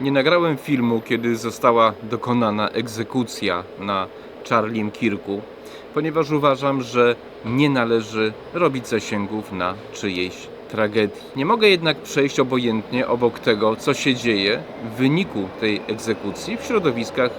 Nie nagrałem filmu, kiedy została dokonana egzekucja na Charliem Kirku, ponieważ uważam, że nie należy robić zasięgów na czyjejś tragedii. Nie mogę jednak przejść obojętnie obok tego, co się dzieje w wyniku tej egzekucji w środowiskach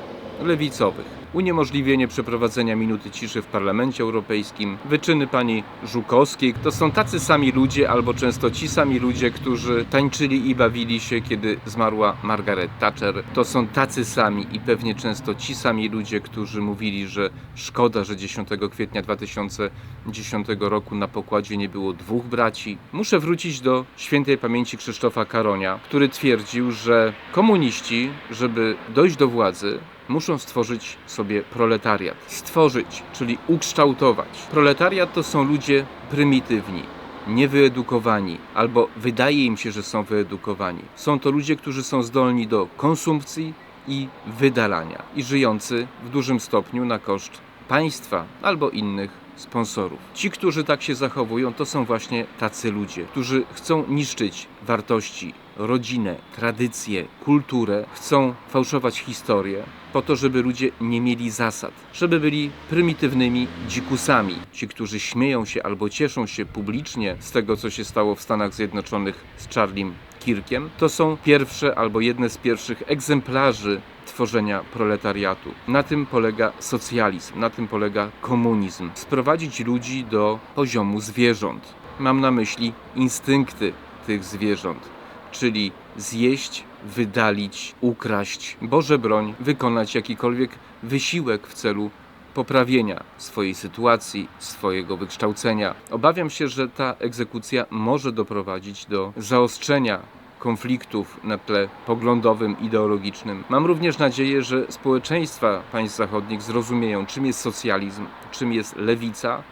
lewicowych. Uniemożliwienie przeprowadzenia minuty ciszy w Parlamencie Europejskim, wyczyny pani Żukowskiej. To są tacy sami ludzie, albo często ci sami ludzie, którzy tańczyli i bawili się, kiedy zmarła Margaret Thatcher. To są tacy sami i pewnie często ci sami ludzie, którzy mówili, że szkoda, że 10 kwietnia 2010 roku na pokładzie nie było dwóch braci. Muszę wrócić do świętej pamięci Krzysztofa Karonia, który twierdził, że komuniści, żeby dojść do władzy, muszą stworzyć sobie proletariat. Stworzyć, czyli ukształtować. Proletariat to są ludzie prymitywni, niewyedukowani, albo wydaje im się, że są wyedukowani. Są to ludzie, którzy są zdolni do konsumpcji i wydalania i żyjący w dużym stopniu na koszt państwa albo innych sponsorów. Ci, którzy tak się zachowują, to są właśnie tacy ludzie, którzy chcą niszczyć wartości, rodzinę, tradycję, kulturę, chcą fałszować historię po to, żeby ludzie nie mieli zasad, żeby byli prymitywnymi dzikusami. Ci, którzy śmieją się albo cieszą się publicznie z tego, co się stało w Stanach Zjednoczonych z Charliem Kirkiem, to są pierwsze albo jedne z pierwszych egzemplarzy tworzenia proletariatu. Na tym polega socjalizm, na tym polega komunizm. Sprowadzić ludzi do poziomu zwierząt. Mam na myśli instynkty tych zwierząt, czyli zjeść, wydalić, ukraść, Boże broń, wykonać jakikolwiek wysiłek w celu poprawienia swojej sytuacji, swojego wykształcenia. Obawiam się, że ta egzekucja może doprowadzić do zaostrzenia konfliktów na tle poglądowym, ideologicznym. Mam również nadzieję, że społeczeństwa państw zachodnich zrozumieją, czym jest socjalizm, czym jest lewica,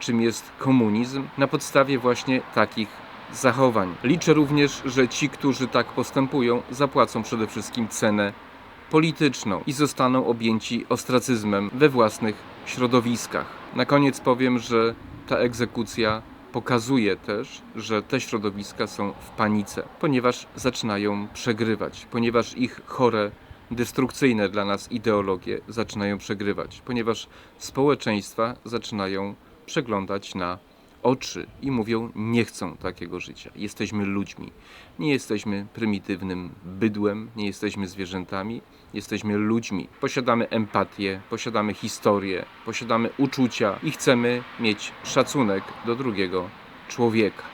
czym jest komunizm na podstawie właśnie takich zachowań. Liczę również, że ci, którzy tak postępują, zapłacą przede wszystkim cenę polityczną i zostaną objęci ostracyzmem we własnych środowiskach. Na koniec powiem, że ta egzekucja pokazuje też, że te środowiska są w panice, ponieważ zaczynają przegrywać, ponieważ ich chore, destrukcyjne dla nas ideologie zaczynają przegrywać, ponieważ społeczeństwa zaczynają przeglądać na oczy i mówią: Nie chcą takiego życia. Jesteśmy ludźmi. Nie jesteśmy prymitywnym bydłem, nie jesteśmy zwierzętami, jesteśmy ludźmi. Posiadamy empatię, posiadamy historię, posiadamy uczucia i chcemy mieć szacunek do drugiego człowieka.